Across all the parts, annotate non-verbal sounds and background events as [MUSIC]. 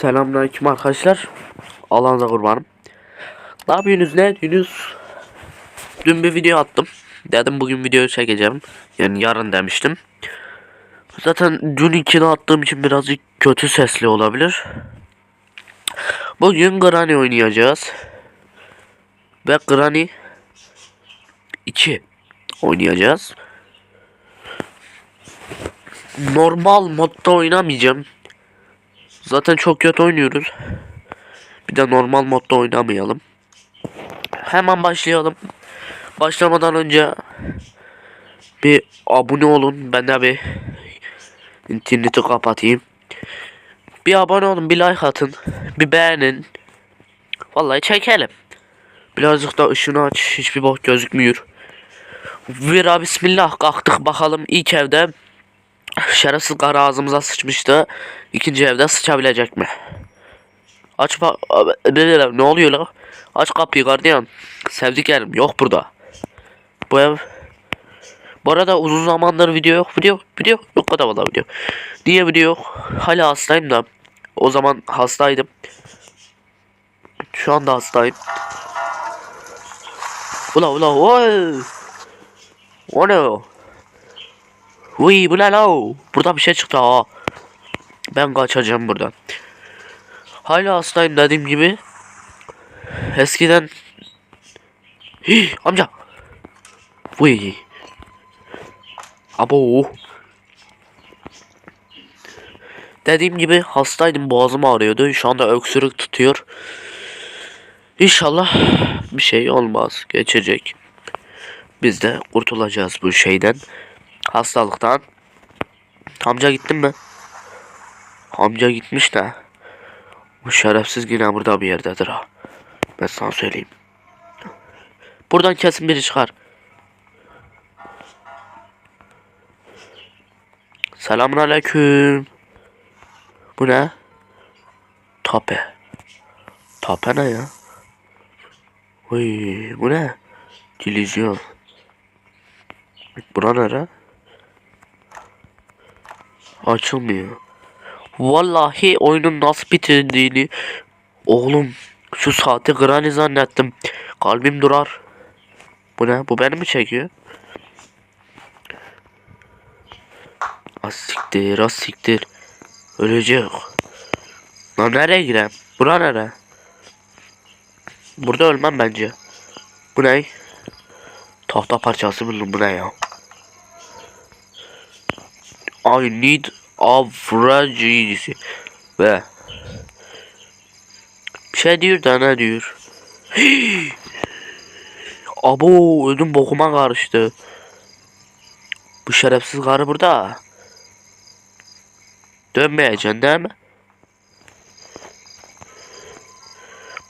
Selamünaleyküm arkadaşlar. Allah'ınıza kurbanım. Ne yapıyorsunuz ne ediyorsunuz? Dün bir video attım. Dedim bugün video çekeceğim. Yani yarın demiştim. Zaten dün ikini attığım için birazcık kötü sesli olabilir. Bugün Granny oynayacağız. Ve Granny 2 oynayacağız. Normal modda oynamayacağım. Zaten çok kötü oynuyoruz. Bir de normal modda oynamayalım. Hemen başlayalım. Başlamadan önce bir abone olun. Ben de bir interneti kapatayım. Bir abone olun, bir like atın, bir beğenin. Vallahi çekelim. Birazcık da ışını aç. Hiçbir bok gözükmüyor. Vira bismillah kalktık bakalım ilk evde Şerefsiz karı ağzımıza sıçmıştı. İkinci evde sıçabilecek mi? Aç bak. Ne oluyor la? Aç kapıyı gardiyan. Sevdiklerim yok burada. Bu ev. Bu arada uzun zamandır video yok. Video yok. Video yok. Yok kadar valla video. Niye video yok? Hala hastayım da. O zaman hastaydım. Şu anda hastayım. Ula ula oy. O ne o? Uy bu ne la? Burada bir şey çıktı ha. Ben kaçacağım buradan. Hala hastayım dediğim gibi. Eskiden Hii, amca. Uy. Abo. Dediğim gibi hastaydım boğazım ağrıyordu. Şu anda öksürük tutuyor. İnşallah bir şey olmaz. Geçecek. Biz de kurtulacağız bu şeyden. Hastalıktan. Amca gittin mi? Amca gitmiş de. Bu şerefsiz yine burada bir yerdedir ha. Ben sana söyleyeyim. Buradan kesin biri çıkar. Selamun aleyküm. Bu ne? Tape. Tape ne ya? Uy, bu ne? Televizyon. Bura nere? Açılmıyor. Vallahi oyunun nasıl bitirdiğini oğlum şu saati Granny zannettim. Kalbim durar. Bu ne? Bu beni mi çekiyor? Asiktir, asiktir. Ölecek. Lan nereye gireyim? Bura nere? Burada ölmem bence. Bu ne? Tahta parçası buldum bu ne ya? I need average ve bir şey diyor da ne diyor? [GASPS] Abo ödüm bokuma karıştı. Bu şerefsiz karı burada. Dönmeyeceksin değil mi?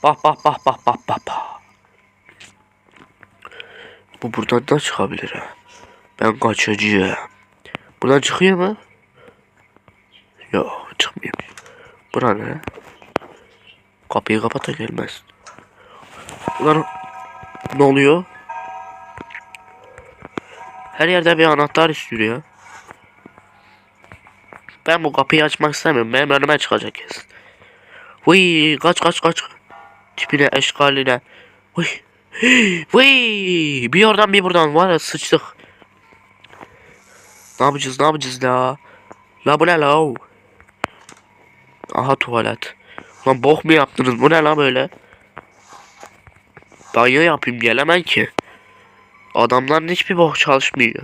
Bak bak bak bak bak bak bak. Bu buradan da çıkabilir ha. Ben kaçacağım. Buradan çıkıyor mu? Yok çıkmıyor. Bura ne? Kapıyı kapat da gelmez. Ulan ne oluyor? Her yerde bir anahtar istiyor ya. Ben bu kapıyı açmak istemiyorum. Benim önüme çıkacak kesin. Vıy kaç kaç kaç. Tipine eşkaline. Vıy. Vıy. Bir oradan bir buradan var ya sıçtık. Ne yapacağız ne yapacağız la? La bu ne la? Aha tuvalet. Lan bok mu yaptınız bu ne la böyle? Banyo yapayım gelemem ki. Adamların hiçbir bok çalışmıyor.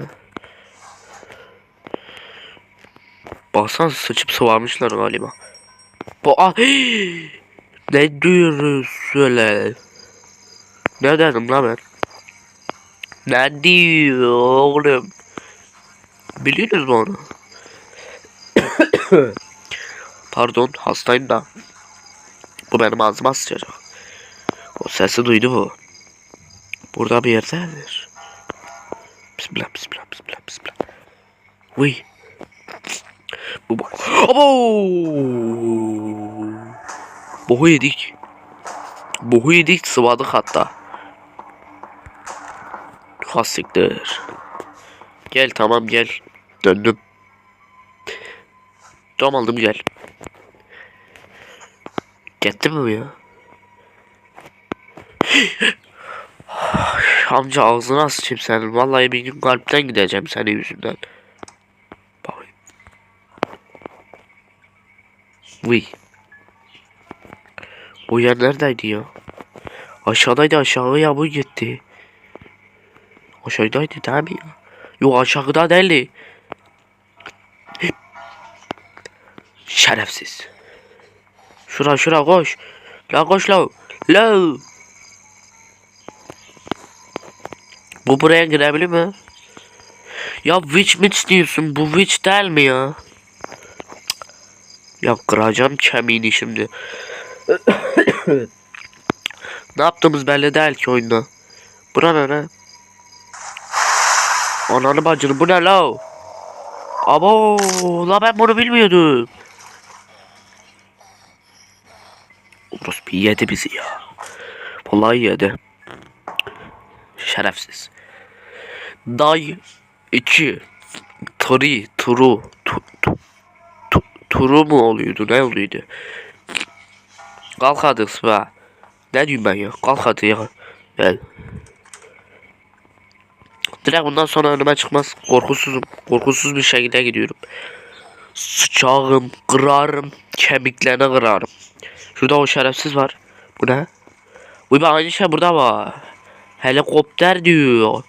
Baksana sıçıp sıvarmışlar galiba. Bu ah [GASPS] Ne diyoruz öyle? Ne dedim lan ben? Ne diyor oğlum? Biliyorsunuz mu onu? [COUGHS] Pardon hastayım da. Bu benim ağzıma sıçacak. O sesi duydu bu. Burada bir yerdedir. Bismillah bismillah bismillah bismillah. Uy. Bu bak. Abo. Bohu yedik. Bohu yedik sıvadık hatta. Hassiktir. Gel tamam gel. Döndüm. Tam aldım gel. Gitti mi bu ya? [SIGHS] Amca ağzına sıçayım senin. Vallahi bir gün kalpten gideceğim senin yüzünden. Bakayım. Vıy. Bu yer neredeydi ya? Aşağıdaydı aşağıya bu gitti. Aşağıdaydı değil mi ya? Yok aşağıda değildi. Şerefsiz. Şura şura koş. La koş la. La. Bu buraya girebilir mi? Ya witch mitch diyorsun. Bu witch değil mi ya? Ya kıracağım kemiğini şimdi. [COUGHS] ne yaptığımız belli değil ki oyunda. Bura ne ne? Ananı bacını bu ne la? Abo la ben bunu bilmiyordum. Yedi bizi ya. Vallahi yedi. Şerefsiz. Day 2 Turi Turu tu, tu, tu, Turu mu oluyordu ne oluyordu? Kalk hadi. Ne diyorum ben ya? Kalk hadi ya. Gel. Direkt bundan sonra önüme çıkmaz. Korkusuzum. Korkusuz bir şekilde gidiyorum. Sıçağım, kırarım, kemiklerini kırarım. Şurada o şerefsiz var. Bu ne? Bu bir aynı şey burada var. Helikopter diyor.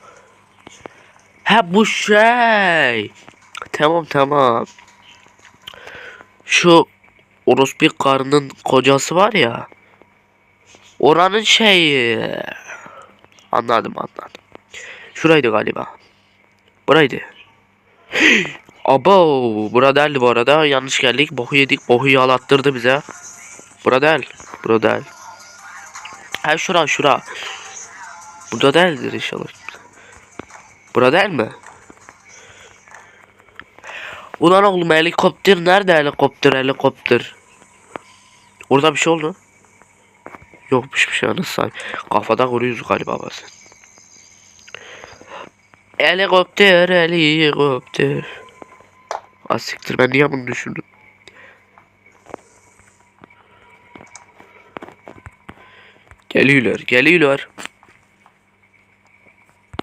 Ha bu şey. Tamam tamam. Şu orospu karının kocası var ya. Oranın şeyi. Anladım anladım. Şuraydı galiba. Buraydı. [GASPS] Abo, burada değildi bu arada. Yanlış geldik. Boku yedik. Boku yalattırdı bize. Burada değil. Burada değil. Ha şura şura. Burada değildir inşallah. Burada değil mi? Ulan oğlum helikopter nerede helikopter helikopter? Orada bir şey oldu. Yokmuş bir şey anasını. Kafada kuruyoruz galiba bazen. Helikopter helikopter. Asiktir ben niye bunu düşündüm? Geliyorlar geliyorlar.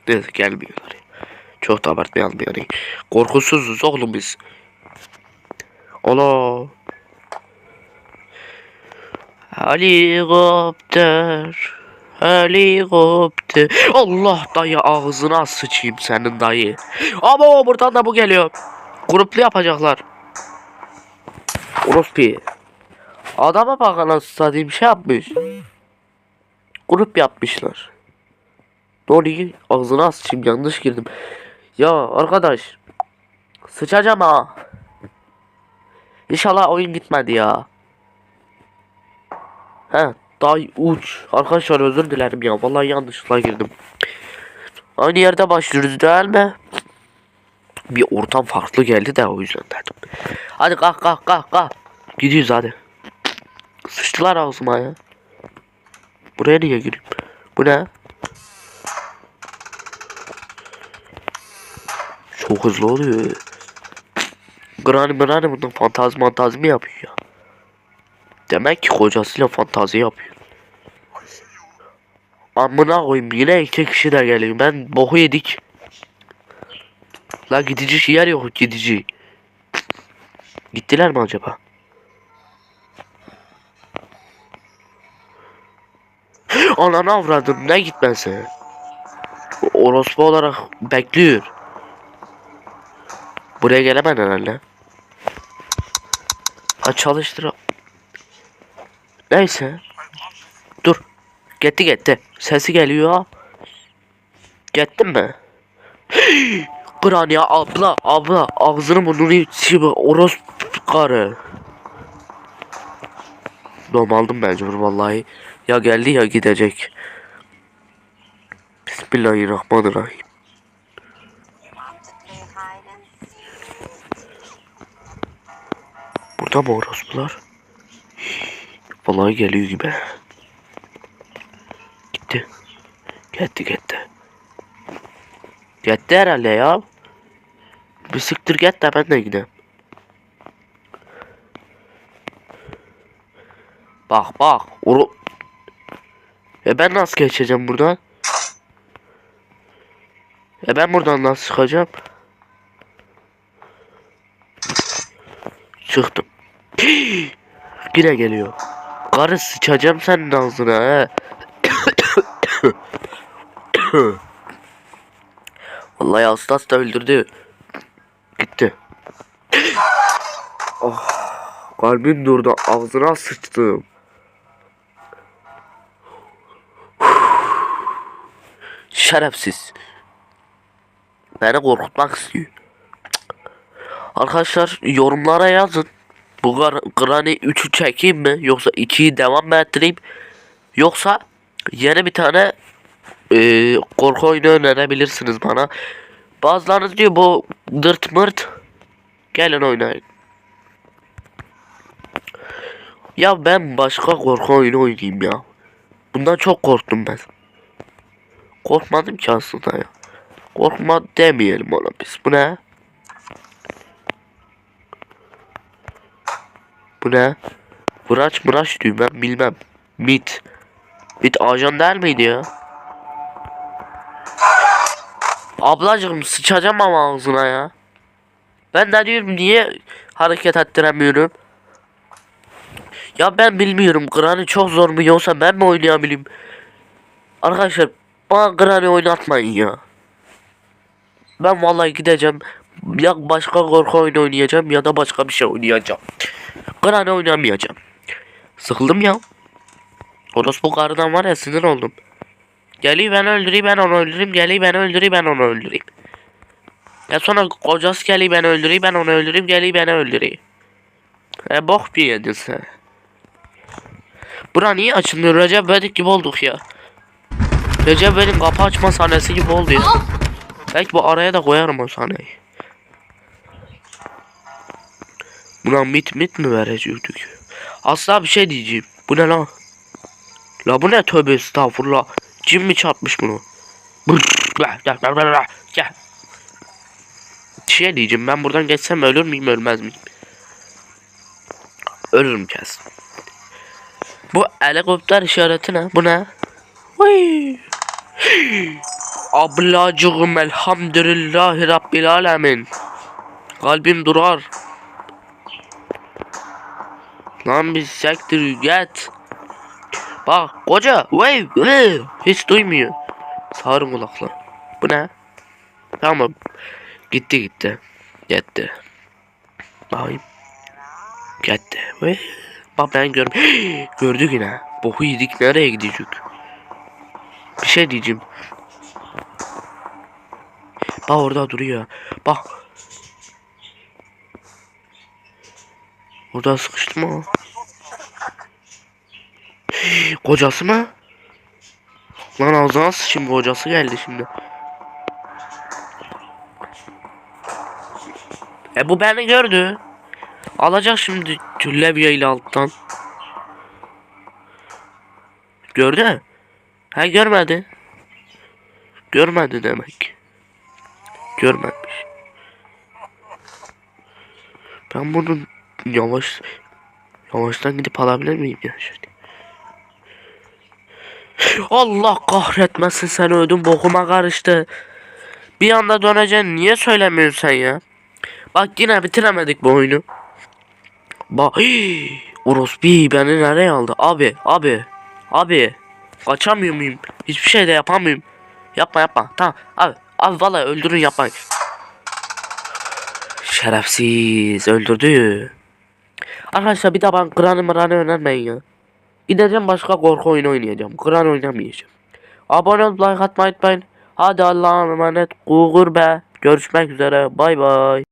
Neyse gelmiyorlar. Çok da abartmayalım yani. Korkusuzuz oğlum biz. Ola. Helikopter. Helikopter. Allah dayı ağzına sıçayım senin dayı. Ama buradan da bu geliyor. Gruplu yapacaklar. Orospi. Adama bak anasını şey yapmış. Grup yapmışlar. Oluyor? Ağzına sıçayım yanlış girdim. Ya arkadaş. Sıçacağım ha. İnşallah oyun gitmedi ya. He day uç. Arkadaşlar özür dilerim ya. Vallahi yanlışlıkla girdim. Aynı yerde başlıyoruz değil mi? Bir ortam farklı geldi de o yüzden dedim. Hadi kalk kalk kalk kalk. Gidiyoruz hadi. Sıçtılar ağzıma ya. Buraya niye gireyim? Bu ne? Çok hızlı oluyor. Granny Granny bundan fantazmi fantazmi yapıyor ya. Demek ki kocasıyla fantazi yapıyor. Amına koyayım yine iki kişi de geliyor. Ben boku yedik. La gidici yer yok gidici. Gittiler mi acaba? Ananı avradım ne gitmesi? Orospu olarak bekliyor. Buraya gelemem herhalde. Ha çalıştır. Neyse. Dur. Gitti gitti. Sesi geliyor. Gittin mi? [GASPS] Kıran ya abla abla ağzını burnunu içi orospu karı. Normaldim mecbur vallahi. Ya geldi ya gidecek. Bismillahirrahmanirrahim. Burada mı orospular? Vallahi geliyor gibi. Gitti. Gitti gitti. Gitti herhalde ya. Bir siktir git ben de gideyim. Bak bak. Oru... E ben nasıl geçeceğim buradan? E ben buradan nasıl çıkacağım? Çıktım. [GASPS] Yine geliyor. Karı sıçacağım senin ağzına he. [COUGHS] Vallahi hastas da öldürdü. Gitti. [GASPS] oh, kalbim durdu. Ağzına sıçtım. Şerefsiz. Beni korkutmak istiyor. Arkadaşlar yorumlara yazın. Bu Granny 3'ü çekeyim mi? Yoksa 2'yi devam mı ettireyim? Yoksa yeni bir tane e, korku oyunu önerebilirsiniz bana. Bazılarınız diyor bu dırt mırt. Gelin oynayın. Ya ben başka korku oyunu oynayayım ya. Bundan çok korktum ben. Korkmadım ki aslında ya. Korkma demeyelim ona biz. Bu ne? Bu ne? Vıraç mıraç ben bilmem. Mit. Mit ajan der miydi ya? Ablacığım sıçacağım ama ağzına ya. Ben de diyorum niye hareket ettiremiyorum? Ya ben bilmiyorum. Granny çok zor mu yoksa ben mi oynayabileyim? Arkadaşlar bana Granny oynatmayın ya. Ben vallahi gideceğim. Ya başka korku oyunu oynayacağım ya da başka bir şey oynayacağım. Granny oynamayacağım. Sıkıldım ya. Orospu karıdan var ya sinir oldum. Geliyor ben öldüreyim ben onu öldüreyim. Geliyor ben öldüreyim ben onu öldüreyim. Ya sonra kocası geliyor ben öldüreyim ben onu öldüreyim. Geliyor beni öldüreyim. E bok bir yedin sen. Bura niye açılmıyor? Recep İvedik gibi olduk ya. Recep İvedik'in kapı açma sahnesi gibi oldu ya. Belki bu araya da koyarım o sahneyi. Buna mit mit mi verecektik? Asla bir şey diyeceğim. Bu ne lan? La bu ne tövbe estağfurullah. Cin mi çarpmış bunu? Gel. Şey diyeceğim ben buradan geçsem ölür müyüm ölmez miyim? Ölürüm kesin. Bu helikopter işareti ne? Bu ne? Vay. Ablacığım elhamdülillahi rabbil alemin. Kalbim durar. Lan bir sektir get. Bak koca vay vay hiç duymuyor. Sağırım kulaklar. Bu ne? Tamam. Gitti gitti. Gitti. Bakayım. Gitti. Bak ben gör [GASPS] gördük yine. Boku yedik nereye gidecek? Bir şey diyeceğim. Bak orada duruyor. Bak. Orada sıkıştı mı? Kocası mı? Lan ağzına sıçayım kocası geldi şimdi. E bu beni gördü. Alacak şimdi tüllevye ile alttan. Gördü. Ha görmedi. Görmedi demek. Görmemiş. Ben bunu yavaş yavaştan gidip alabilir miyim ya şöyle. Allah kahretmesin sen ödüm bokuma karıştı. Bir anda döneceksin niye söylemiyorsun sen ya? Bak yine bitiremedik bu oyunu. Bak [GASPS] Orospi beni nereye aldı? Abi abi abi kaçamıyor muyum? Hiçbir şey de yapamıyorum. Yapma yapma tamam abi abi vallahi öldürün yapmayın. Şerefsiz öldürdü. Arkadaşlar bir daha ben Granny Mranny önermeyin ya. Gideceğim başka korku oyunu oynayacağım. Granny oynamayacağım. Abone olup like atmayı unutmayın. Hadi Allah'a emanet. Kuğur be. Görüşmek üzere. Bay bay.